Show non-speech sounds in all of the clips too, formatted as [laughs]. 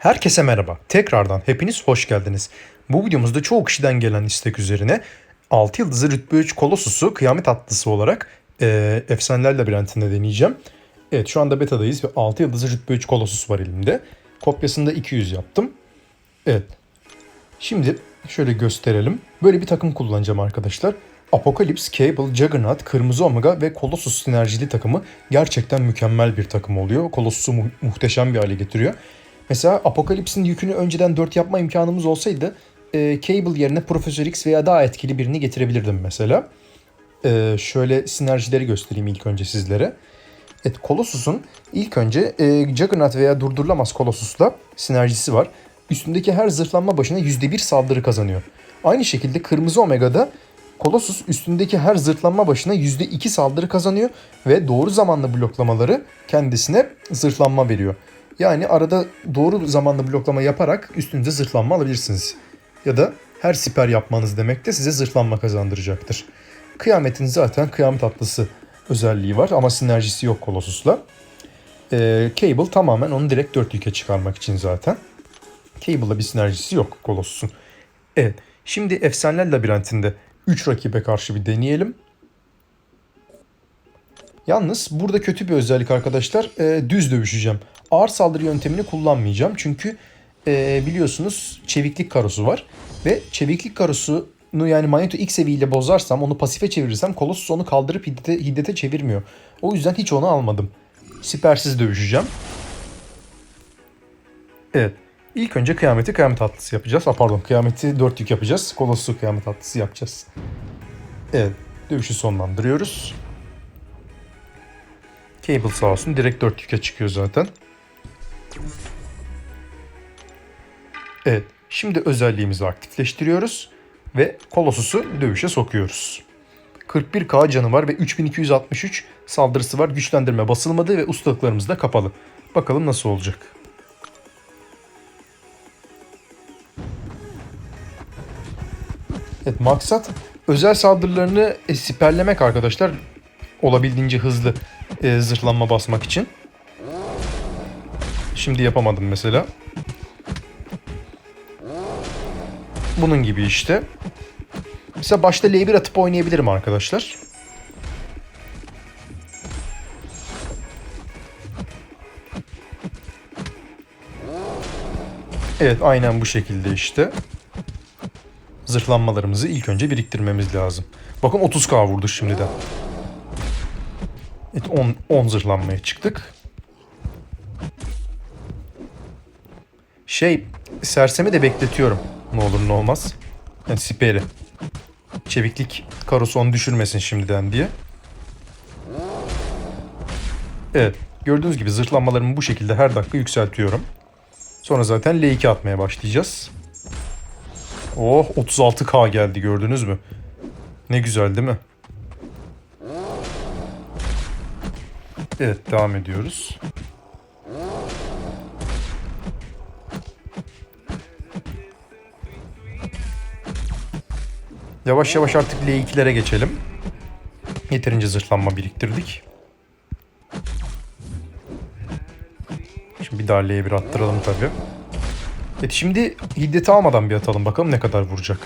Herkese merhaba. Tekrardan hepiniz hoş geldiniz. Bu videomuzda çoğu kişiden gelen istek üzerine 6 yıldızlı rütbe 3 Kolossus'u kıyamet atlısı olarak e, Efsaneler Labirentinde deneyeceğim. Evet şu anda betadayız ve 6 yıldızlı rütbe 3 Kolossus var elimde. Kopyasını da 200 yaptım. Evet. Şimdi şöyle gösterelim. Böyle bir takım kullanacağım arkadaşlar. Apocalypse, Cable, Juggernaut, Kırmızı Omega ve Colossus sinerjili takımı gerçekten mükemmel bir takım oluyor. Colossus'u mu- muhteşem bir hale getiriyor. Mesela Apocalypse'in yükünü önceden 4 yapma imkanımız olsaydı e, Cable yerine Professor X veya daha etkili birini getirebilirdim mesela. E, şöyle sinerjileri göstereyim ilk önce sizlere. Evet Colossus'un ilk önce e, Juggernaut veya durdurulamaz Colossus'la sinerjisi var. Üstündeki her zırhlanma başına %1 saldırı kazanıyor. Aynı şekilde Kırmızı Omega'da Colossus üstündeki her zırhlanma başına %2 saldırı kazanıyor ve doğru zamanlı bloklamaları kendisine zırhlanma veriyor. Yani arada doğru zamanlı bloklama yaparak üstünüze zırhlanma alabilirsiniz. Ya da her siper yapmanız demek de size zırhlanma kazandıracaktır. Kıyametin zaten kıyamet atlısı özelliği var ama sinerjisi yok Colossus'la. Ee, Cable tamamen onu direkt 4 yüke çıkarmak için zaten. Cable'la bir sinerjisi yok Colossus'un. Evet. Şimdi Efsaneler Labirentinde 3 rakibe karşı bir deneyelim. Yalnız burada kötü bir özellik arkadaşlar. Ee, düz dövüşeceğim. Ağır saldırı yöntemini kullanmayacağım. Çünkü ee, biliyorsunuz çeviklik karosu var. Ve çeviklik karosunu yani Magneto X seviyeyle bozarsam onu pasife çevirirsem Colossus onu kaldırıp hiddete, hiddete çevirmiyor. O yüzden hiç onu almadım. Sipersiz dövüşeceğim. Evet. İlk önce kıyameti kıyamet atlısı yapacağız. Ha, pardon kıyameti dört yük yapacağız. Kolossu kıyamet atlısı yapacağız. Evet. Dövüşü sonlandırıyoruz. Cable sağ olsun direkt dört yüke çıkıyor zaten. Evet. Şimdi özelliğimizi aktifleştiriyoruz. Ve Kolossus'u dövüşe sokuyoruz. 41k canı var ve 3263 saldırısı var. Güçlendirme basılmadı ve ustalıklarımız da kapalı. Bakalım nasıl olacak. Evet maksat özel saldırılarını e, siperlemek arkadaşlar. Olabildiğince hızlı e, zırhlanma basmak için. Şimdi yapamadım mesela. Bunun gibi işte. Mesela başta L1 atıp oynayabilirim arkadaşlar. Evet aynen bu şekilde işte. Zırhlanmalarımızı ilk önce biriktirmemiz lazım. Bakın 30k vurdu şimdiden. Evet 10, 10 zırhlanmaya çıktık. Şey sersemi de bekletiyorum. Ne olur ne olmaz. Yani siperi. Çeviklik karosu onu düşürmesin şimdiden diye. Evet. Gördüğünüz gibi zırhlanmalarımı bu şekilde her dakika yükseltiyorum. Sonra zaten L2 atmaya başlayacağız. Oh 36k geldi gördünüz mü? Ne güzel değil mi? Evet devam ediyoruz. Yavaş yavaş artık L2'lere geçelim. Yeterince zırhlanma biriktirdik. Şimdi bir daha L1 attıralım tabii. Evet şimdi hiddeti almadan bir atalım bakalım ne kadar vuracak.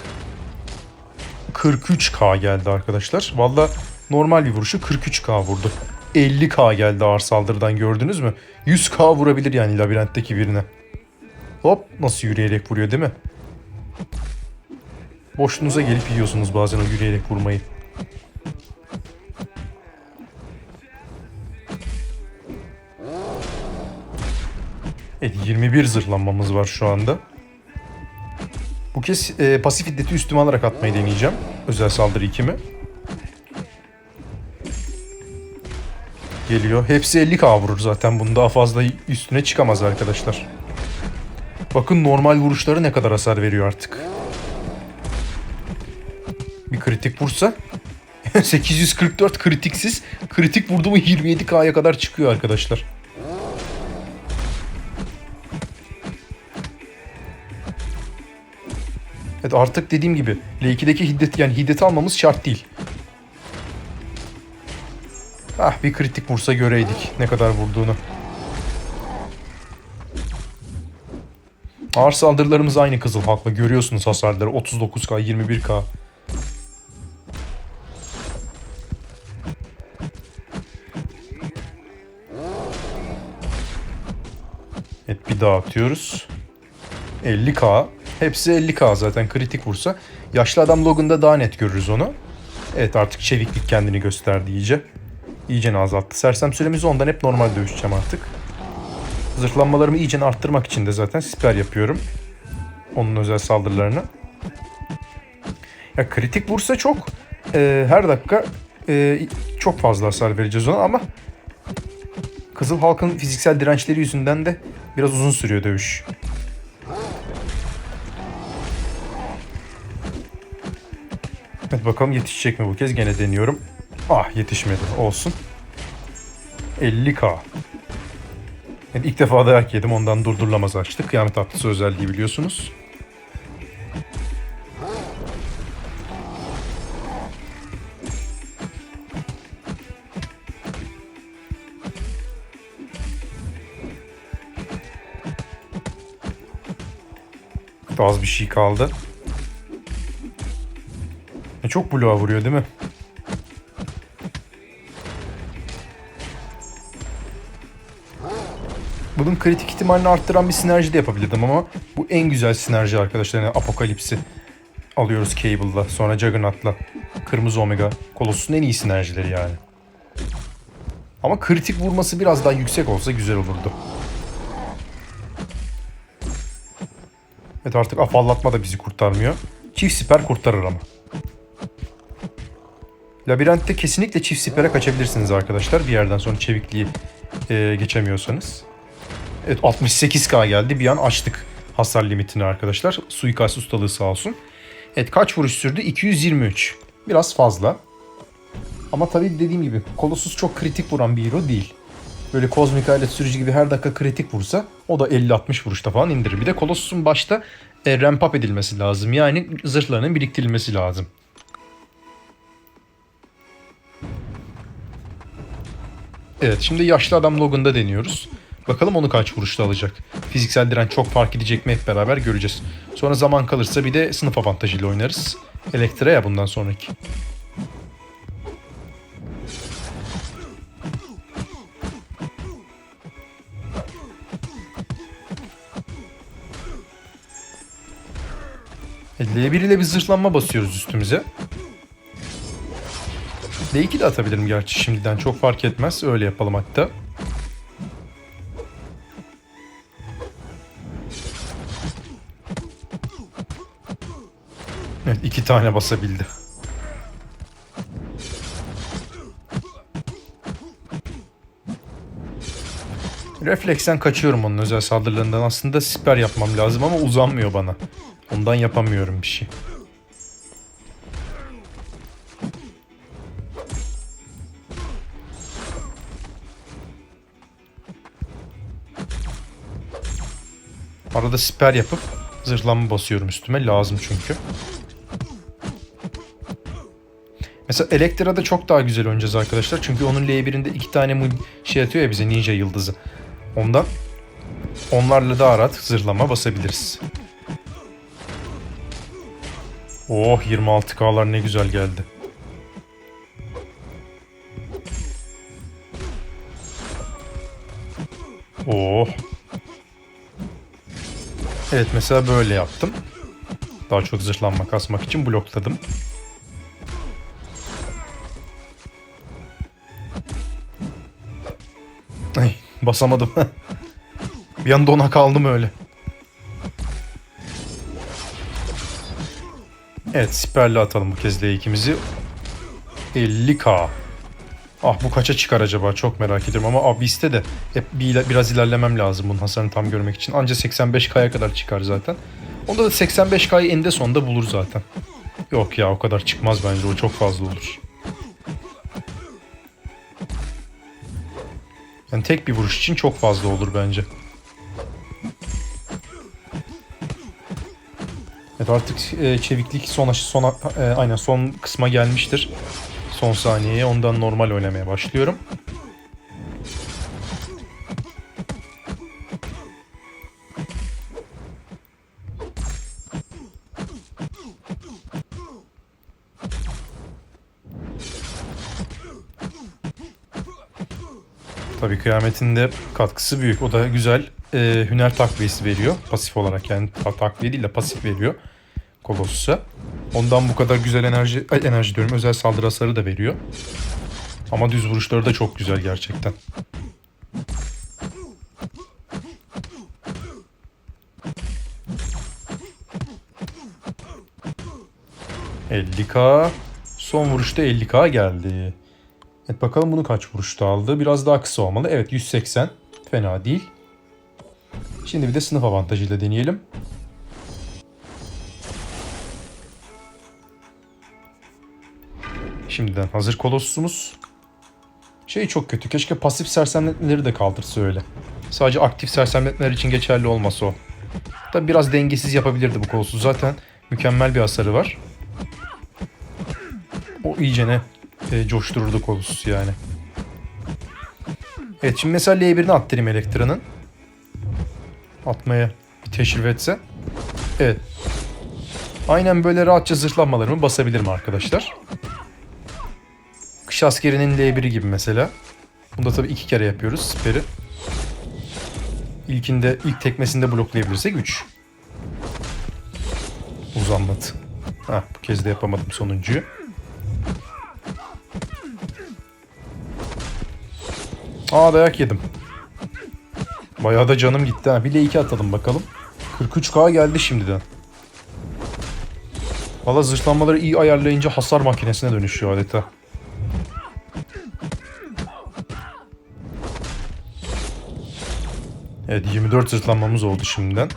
43k geldi arkadaşlar. Valla normal bir vuruşu 43k vurdu. 50k geldi ağır saldırıdan gördünüz mü? 100k vurabilir yani labirentteki birine. Hop nasıl yürüyerek vuruyor değil mi? Boşluğunuza gelip yiyorsunuz bazen o yürüyerek vurmayı. Evet 21 zırhlanmamız var şu anda. Bu kez e, pasif hiddeti üstüme alarak atmayı deneyeceğim. Özel saldırı 2 Geliyor. Hepsi 50k vurur zaten. Bunu daha fazla üstüne çıkamaz arkadaşlar. Bakın normal vuruşları ne kadar hasar veriyor artık. Bir kritik vursa [laughs] 844 kritiksiz. Kritik vurdu mu 27k'ya kadar çıkıyor arkadaşlar. Evet artık dediğim gibi L2'deki hiddet yani hiddeti almamız şart değil. Ah bir kritik vursa göreydik ne kadar vurduğunu. Ağır saldırılarımız aynı Kızıl Halk'la. Görüyorsunuz hasarları 39k, 21k. Evet bir daha atıyoruz. 50k. Hepsi 50k zaten kritik vursa. Yaşlı adam Logan'da daha net görürüz onu. Evet artık çeviklik kendini gösterdi iyice. İyice azalttı. Sersem süremizi ondan hep normal dövüşeceğim artık. Zırhlanmalarımı iyice arttırmak için de zaten siper yapıyorum. Onun özel saldırılarını. Ya kritik vursa çok. e, her dakika e, çok fazla hasar vereceğiz ona ama Kızıl Halk'ın fiziksel dirençleri yüzünden de biraz uzun sürüyor dövüş. Evet bakalım yetişecek mi bu kez gene deniyorum. Ah yetişmedi olsun. 50k. Evet, ilk defa dayak yedim ondan durdurulamaz açtı. Kıyamet atlısı özelliği biliyorsunuz. Az bir şey kaldı. E, çok bloğa vuruyor değil mi? Bunun kritik ihtimalini arttıran bir sinerji de yapabilirdim ama bu en güzel sinerji arkadaşlar. Yani Apokalips'i alıyoruz Cable'la, sonra Juggernaut'la, Kırmızı Omega, Colossus'un en iyi sinerjileri yani. Ama kritik vurması biraz daha yüksek olsa güzel olurdu. Evet artık afallatma da bizi kurtarmıyor. Çift siper kurtarır ama. Labirentte kesinlikle çift sipere kaçabilirsiniz arkadaşlar. Bir yerden sonra çevikliği e, geçemiyorsanız. Evet 68k geldi. Bir an açtık hasar limitini arkadaşlar. Suikast ustalığı sağ olsun. Evet kaç vuruş sürdü? 223. Biraz fazla. Ama tabii dediğim gibi Colossus çok kritik vuran bir hero değil. Böyle kozmik alet sürücü gibi her dakika kritik vursa o da 50-60 vuruşta falan indirir. Bir de Colossus'un başta e, ramp up edilmesi lazım. Yani zırhlarının biriktirilmesi lazım. Evet şimdi yaşlı adam Logan'da deniyoruz. Bakalım onu kaç vuruşta alacak. Fiziksel direnç çok fark edecek mi hep beraber göreceğiz. Sonra zaman kalırsa bir de sınıf avantajıyla oynarız. Elektra ya bundan sonraki. L1 ile bir zırhlanma basıyoruz üstümüze. L2 de atabilirim gerçi şimdiden çok fark etmez. Öyle yapalım hatta. İki tane basabildi. Refleksen kaçıyorum onun özel saldırılarından. Aslında siper yapmam lazım ama uzanmıyor bana. Ondan yapamıyorum bir şey. Arada siper yapıp zırhlanma basıyorum üstüme. Lazım çünkü. Mesela Elektra'da çok daha güzel oynayacağız arkadaşlar. Çünkü onun L1'inde iki tane şey atıyor ya bize ninja yıldızı. Ondan onlarla daha rahat zırhlama basabiliriz. Oh 26K'lar ne güzel geldi. Oh. Evet mesela böyle yaptım. Daha çok zırhlanma kasmak için blokladım. Basamadım. bir anda ona kaldım öyle. Evet siperle atalım bu kez L2'mizi. 50k. Ah bu kaça çıkar acaba çok merak ediyorum ama Abyss'te de hep bir, biraz ilerlemem lazım bunun hasarını tam görmek için. Anca 85k'ya kadar çıkar zaten. Onda da 85k'yı eninde sonunda bulur zaten. Yok ya o kadar çıkmaz bence o çok fazla olur. Yani tek bir vuruş için çok fazla olur bence. Evet artık e, çeviklik son sona e, aynen son kısma gelmiştir. Son saniyeye ondan normal oynamaya başlıyorum. Tabii kıyametin de katkısı büyük. O da güzel e, hüner takviyesi veriyor. Pasif olarak yani ta- takviye değil de pasif veriyor Kolossus'a. Ondan bu kadar güzel enerji, enerji diyorum özel saldırı hasarı da veriyor. Ama düz vuruşları da çok güzel gerçekten. ...50k... ...son vuruşta 50k geldi. Evet bakalım bunu kaç vuruşta aldı. Biraz daha kısa olmalı. Evet 180. Fena değil. Şimdi bir de sınıf avantajıyla deneyelim. Şimdiden hazır kolossusumuz. Şey çok kötü. Keşke pasif sersemletmeleri de kaldırsa öyle. Sadece aktif sersemletmeler için geçerli olmasa o. Tabi biraz dengesiz yapabilirdi bu kolossus. Zaten mükemmel bir hasarı var. O iyicene e, coştururdu kolossus yani. Evet şimdi mesela L1'ini attırayım Elektra'nın. Atmaya bir teşrif etse. Evet. Aynen böyle rahatça zırhlanmalarımı basabilirim arkadaşlar. Kış askerinin L1'i gibi mesela. Bunda tabii iki kere yapıyoruz siperi. İlkinde, ilk tekmesinde bloklayabilirsek 3. Uzanmadı. Heh, bu kez de yapamadım sonuncuyu. Aa dayak yedim. Bayağı da canım gitti ha. Bir L2 atalım bakalım. 43k geldi şimdiden. Valla zırhlanmaları iyi ayarlayınca hasar makinesine dönüşüyor adeta. Evet 24 zırhlanmamız oldu şimdiden.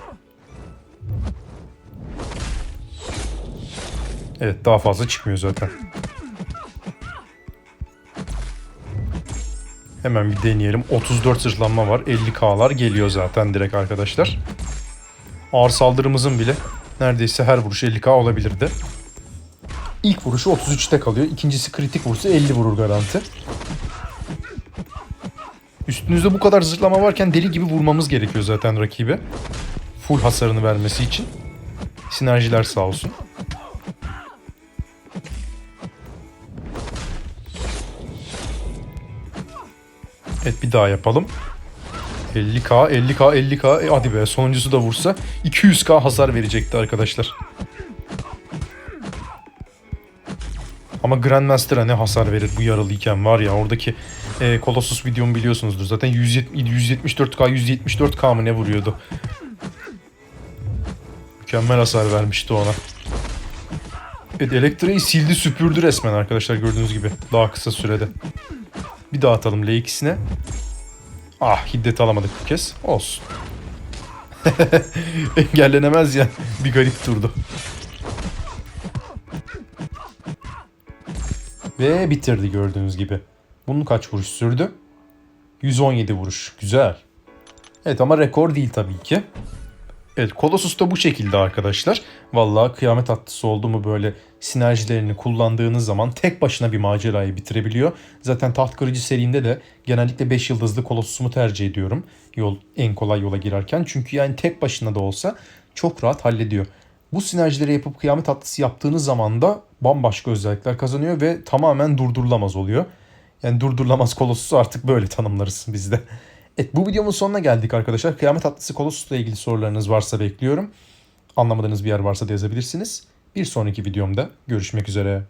Evet daha fazla çıkmıyor zaten. Hemen bir deneyelim. 34 zırhlanma var. 50k'lar geliyor zaten direkt arkadaşlar. Ağır saldırımızın bile neredeyse her vuruş 50k olabilirdi. İlk vuruşu 33'te kalıyor. İkincisi kritik vursa 50 vurur garanti. Üstünüzde bu kadar zırhlama varken deli gibi vurmamız gerekiyor zaten rakibe. Full hasarını vermesi için. Sinerjiler sağ olsun. Evet bir daha yapalım. 50k, 50k, 50k. E hadi be sonuncusu da vursa 200k hasar verecekti arkadaşlar. Ama Grandmaster'a ne hasar verir bu yaralıyken var ya oradaki e, Colossus videomu biliyorsunuzdur. Zaten 174k 174k mı ne vuruyordu. Mükemmel hasar vermişti ona. Evet elektriği sildi süpürdü resmen arkadaşlar gördüğünüz gibi. Daha kısa sürede. Bir daha atalım L2'sine. Ah hiddet alamadık bu kez. Olsun. [laughs] Engellenemez ya. [laughs] Bir garip durdu. Ve bitirdi gördüğünüz gibi. Bunun kaç vuruş sürdü? 117 vuruş. Güzel. Evet ama rekor değil tabii ki. Evet Colossus da bu şekilde arkadaşlar. Vallahi kıyamet atlısı oldu mu böyle sinerjilerini kullandığınız zaman tek başına bir macerayı bitirebiliyor. Zaten taht kırıcı serimde de genellikle 5 yıldızlı Colossus'umu tercih ediyorum. Yol en kolay yola girerken. Çünkü yani tek başına da olsa çok rahat hallediyor. Bu sinerjileri yapıp kıyamet atlısı yaptığınız zaman da bambaşka özellikler kazanıyor ve tamamen durdurulamaz oluyor. Yani durdurulamaz Colossus'u artık böyle tanımlarız biz de. Evet bu videomun sonuna geldik arkadaşlar. Kıyamet Atlısı Colossus'la ilgili sorularınız varsa bekliyorum. Anlamadığınız bir yer varsa da yazabilirsiniz. Bir sonraki videomda görüşmek üzere.